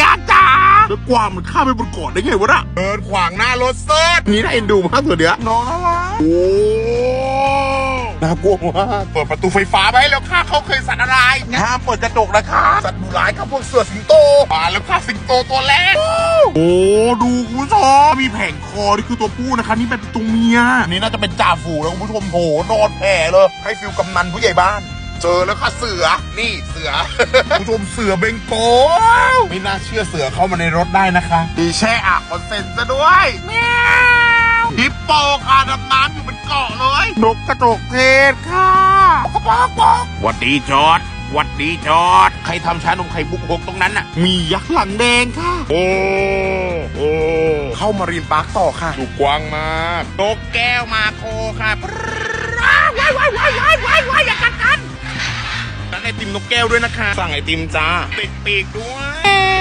ยานจ้าแล้วกวางมันข้ามไปบนเกาะได้ไงวะน่ะเดินขวางหน้ารถเซิร์นี่น่าเอ็นดูมากตัวเนี้ยน้องน่ารักโอ้น่ากลัวมากเปิดประตูไฟฟ้าไว้แล้วค่ะเขาเคยสัตว์อะไรห้ามเปิดกระจกนะคะสัตว์ดุร้ายครับพวกเสือสิงโตมาแล้วค่ะสิงโตตัวแรกโอ้ดูคุณผู้ชมมีแผงคอนี่คือตัวผู้นะคะนี่เป็นตัวเมียอันนี่น่าจะเป็นจ่าฝูงแล้วคุณผู้ชมโหนอนแผ่เลยให้ฟิลกำนันผู้ใหญ่บ้าน เจอแล้วค่ะเสือ นี่เสือคุณผู้ชมเสือเบงโกลไม่น่าเชื่อเสือเข้ามาในรถได้นะคะมีแช่อะคอนเซนต์ซะด้วยแมวฮิปโปค่ะดำน้ำอยู่บนเกาะเลย นกกระจกเทศค่ะปอกปอกปอกหวัดดีจอดหวัดดีจอด ใครทำชานมไข่บุกหกตรงนั้นน่ะ มียักษ์หลังแดงค่ะ โอ้โอ้เข้ามารีนปาร์คต่อค่ะดูกว้างมากนกแก้วมาโคค่ะ ไอติมนกแก้วด้วยนะคะ สั่งไอติมจ้าติดปีกด้วย